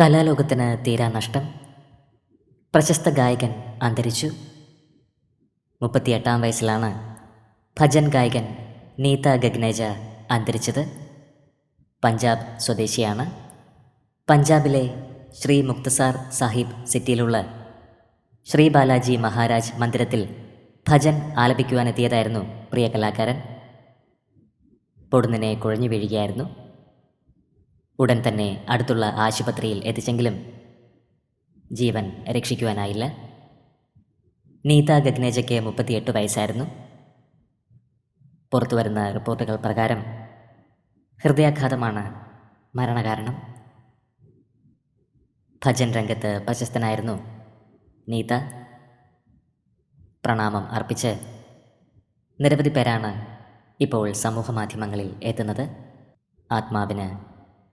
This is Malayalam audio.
കലാലോകത്തിന് തീരാ നഷ്ടം. പ്രശസ്ത ഗായകൻ അന്തരിച്ചു. മുപ്പത്തിയെട്ടാം വയസ്സിലാണ് ഭജൻ ഗായകൻ നീത ഗഗ്നേജ അന്തരിച്ചത്. പഞ്ചാബ് സ്വദേശിയാണ്. പഞ്ചാബിലെ ശ്രീ മുക്തസാർ സാഹിബ് സിറ്റിയിലുള്ള ശ്രീ ബാലാജി മഹാരാജ് മന്ദിരത്തിൽ ഭജൻ ആലപിക്കുവാനെത്തിയതായിരുന്നു പ്രിയ കലാകാരൻ. പൊടുന്നിനെ കുഴഞ്ഞു വീഴുകയായിരുന്നു. ഉടൻ തന്നെ അടുത്തുള്ള ആശുപത്രിയിൽ എത്തിച്ചെങ്കിലും ജീവൻ രക്ഷിക്കുവാനായില്ല. നീത ഗഗ്നേജയ്ക്ക് മുപ്പത്തിയെട്ട് വയസ്സായിരുന്നു. പുറത്തു വരുന്ന റിപ്പോർട്ടുകൾ പ്രകാരം ഹൃദയാഘാതമാണ് മരണകാരണം. ഭജൻ രംഗത്ത് പ്രശസ്തനായിരുന്നു നീത. പ്രണാമം അർപ്പിച്ച് നിരവധി പേരാണ് ഇപ്പോൾ സമൂഹ മാധ്യമങ്ങളിൽ എത്തുന്നത്. ആത്മാവിന്